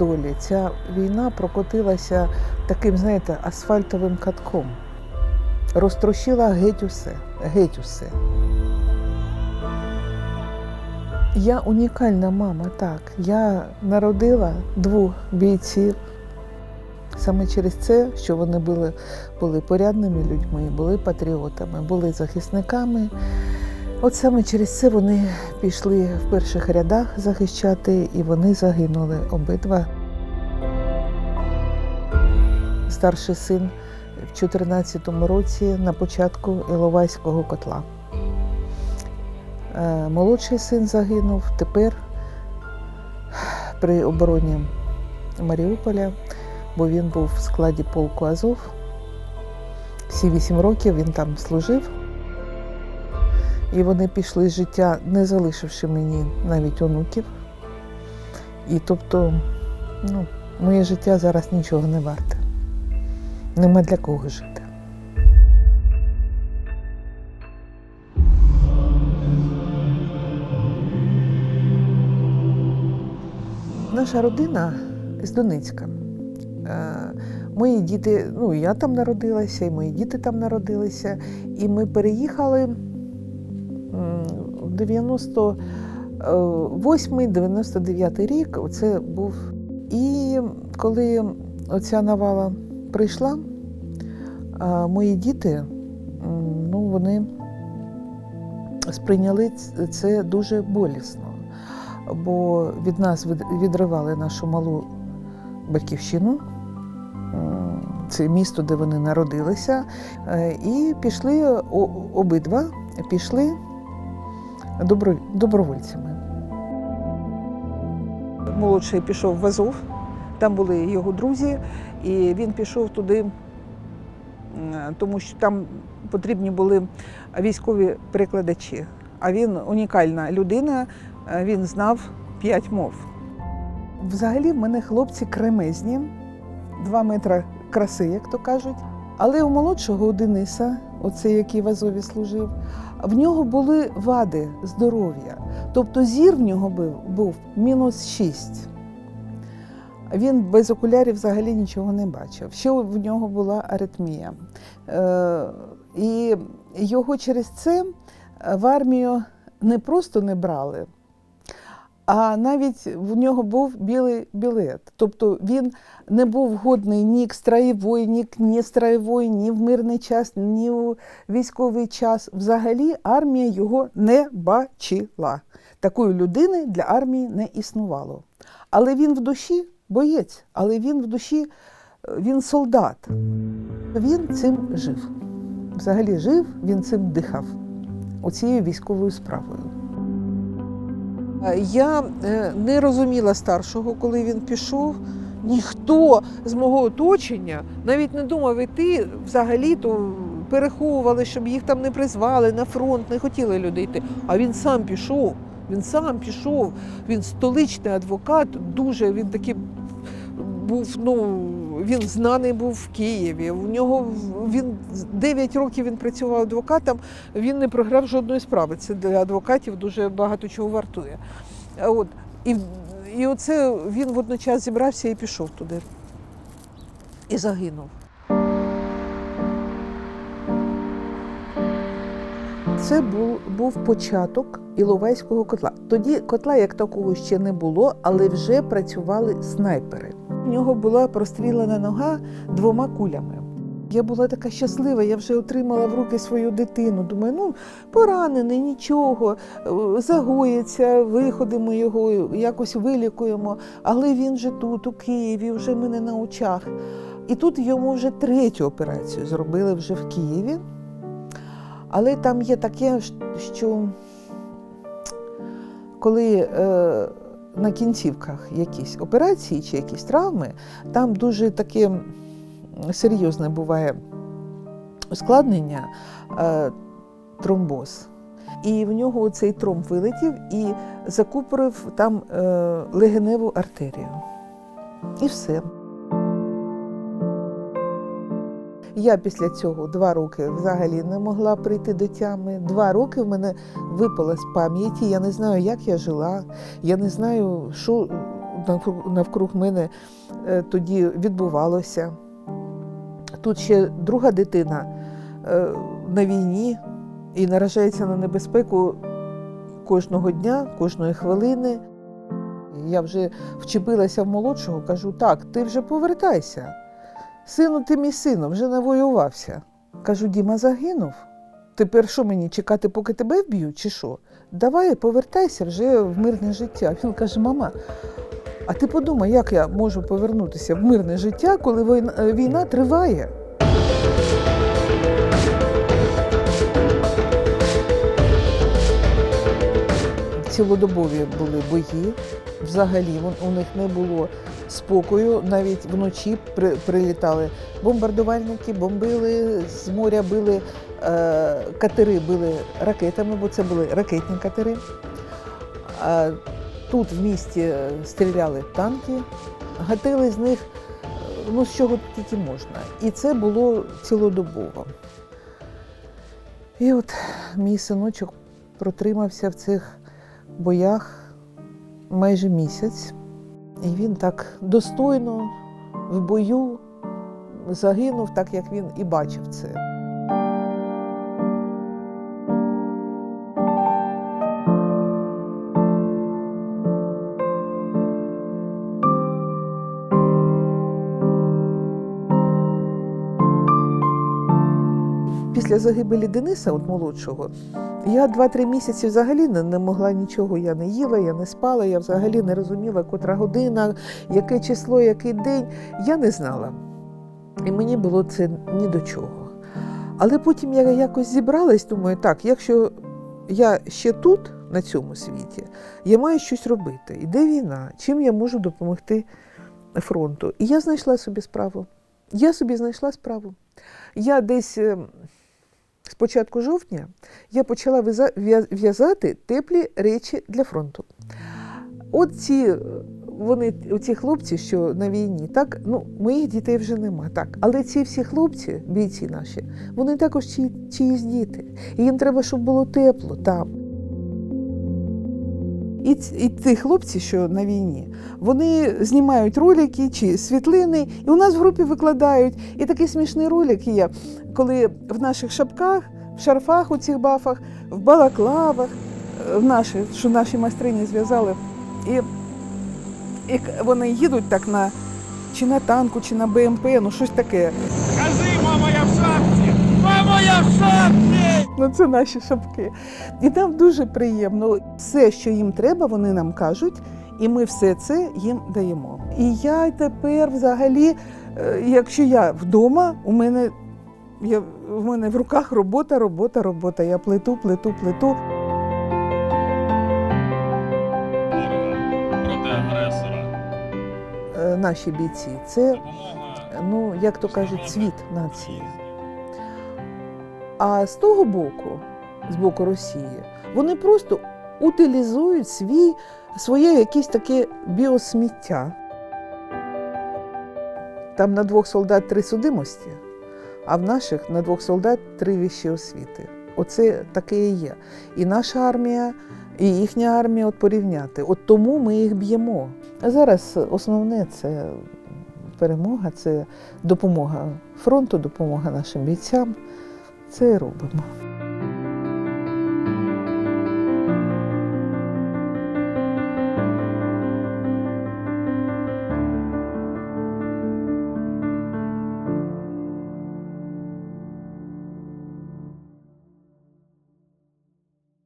долі ця війна прокотилася таким, знаєте, асфальтовим катком. Розтрощила геть усе, геть усе. Я унікальна мама, так. Я народила двох бійців. Саме через це, що вони були, були порядними людьми, були патріотами, були захисниками. От саме через це вони пішли в перших рядах захищати, і вони загинули обидва. Старший син в 2014 році на початку Іловайського котла. Е, Молодший син загинув тепер при обороні Маріуполя, бо він був в складі полку Азов. Всі вісім років він там служив. І вони пішли з життя, не залишивши мені навіть онуків. І тобто, ну, моє життя зараз нічого не варте. Нема для кого жити. Наша родина з Донецька. Е, Мої діти, ну я там народилася, і мої діти там народилися. І ми переїхали 98-99 рік. Оце був. І коли оця навала прийшла, мої діти, ну, вони сприйняли це дуже болісно, бо від нас від- відривали нашу малу батьківщину. Це місто, де вони народилися, е, і пішли обидва пішли добровольцями. Молодший пішов в Азов, там були його друзі, і він пішов туди, тому що там потрібні були військові перекладачі. А він унікальна людина, е, він знав п'ять мов. Взагалі, в мене хлопці кремезні, два метри краси, як то кажуть. Але у молодшого у Дениса, оцей, який в Азові служив, в нього були вади здоров'я. Тобто зір в нього був, був мінус 6. Він без окулярів взагалі нічого не бачив. Ще в нього була аритмія. Е, і його через це в армію не просто не брали, а навіть в нього був білий білет. Тобто він не був годний ні к строєвої, ні к нестроєвої, ні в мирний час, ні у військовий час. Взагалі армія його не бачила. Такої людини для армії не існувало. Але він в душі боєць, але він в душі е, він солдат. Він цим жив. Взагалі жив, він цим дихав оцією військовою справою. Я е, не розуміла старшого, коли він пішов. Ніхто з мого оточення навіть не думав іти взагалі, то переховували, щоб їх там не призвали на фронт, не хотіли люди йти. А він сам пішов. Він сам пішов. Він столичний адвокат, дуже він такий був. Ну він знаний був в Києві. У нього він 9 років він працював адвокатом. Він не програв жодної справи. Це для адвокатів дуже багато чого вартує. От і, і оце він водночас зібрався і пішов туди. І загинув. Це був, був початок Іловайського котла. Тоді котла як такого ще не було, але вже працювали снайпери. Нього була прострілена нога двома кулями. Я була така щаслива, я вже отримала в руки свою дитину. Думаю, ну поранений, нічого, е, загоїться, виходимо його, якось вилікуємо. Але він же тут, у Києві, вже мене на очах. І тут йому вже третю операцію зробили вже в Києві. Але там є таке, що коли е, на кінцівках якісь операції чи якісь травми, там дуже таке серйозне буває ускладнення, е, тромбоз. І в нього цей тромб вилетів і закупорив там е, легеневу артерію. І все. Я після цього два роки взагалі не могла прийти до тями. Два роки в мене випало з пам'яті. Я не знаю, як я жила, я не знаю, що навкруг, навкруг мене е, тоді відбувалося. Тут ще друга дитина е, на війні і наражається на небезпеку кожного дня, кожної хвилини. Я вже вчепилася в молодшого, кажу: так, ти вже повертайся. Сину, ти мій сину, вже навоювався. Кажу, Діма загинув. Тепер що мені чекати, поки тебе вб'ють, чи що? Давай повертайся вже в мирне життя. Він каже: мама, а ти подумай, як я можу повернутися в мирне життя, коли війна, е, війна триває? Цілодобові були бої. Взагалі у них не було спокою. Навіть вночі при, прилітали бомбардувальники, бомбили з моря, били е, катери, били ракетами, бо це були ракетні катери. А тут в місті е, стріляли танки, гатили з них е, ну, з чого тільки можна. І це було цілодобово. І от мій синочок протримався в цих боях майже місяць. І він так достойно в бою загинув, так як він і бачив це. Після загибелі Дениса, от молодшого, я 2-3 місяці взагалі не, не могла нічого. Я не їла, я не спала, я взагалі не розуміла, котра година, яке число, який день. Я не знала. І мені було це ні до чого. Але потім я якось зібралась, думаю, так, якщо я ще тут, на цьому світі, я маю щось робити. Іде війна, чим я можу допомогти фронту? І я знайшла собі справу. Я собі знайшла справу. Я десь е, з початку жовтня я почала в'яза- в'язати теплі речі для фронту. От ці, е, вони, ці хлопці, що на війні, так, ну, моїх дітей вже нема, так. Але ці всі хлопці, бійці наші, вони також чиїсь діти. І їм треба, щоб було тепло там. І, і ці хлопці, що на війні, вони знімають ролики чи світлини, і у нас в групі викладають. І такий смішний ролик є, коли в наших шапках, в шарфах у цих бафах, в балаклавах, е, в наші, що наші майстрині зв'язали. І, і вони їдуть так на чи на танку, чи на БМП, ну щось таке. Кажи, мама, я в шапці! Мама, я в шапці! Ну, це наші шапки. І нам дуже приємно. Все, що їм треба, вони нам кажуть, і ми все це їм даємо. І я тепер, взагалі, е, якщо я вдома, у мене. Я, в мене в руках робота, робота, робота. Я плету, плету, плету. Е, Наші бійці це, ну як то кажуть, цвіт нації. А з того боку, з боку Росії, вони просто утилізують свій, своє якесь таке біосміття. Там на двох солдат три судимості, а в наших на двох солдат три вищі освіти. Оце таке і є. І наша армія, і їхня армія от порівняти. От тому ми їх б'ємо. А зараз основне це перемога, це допомога фронту, допомога нашим бійцям. Це і робимо.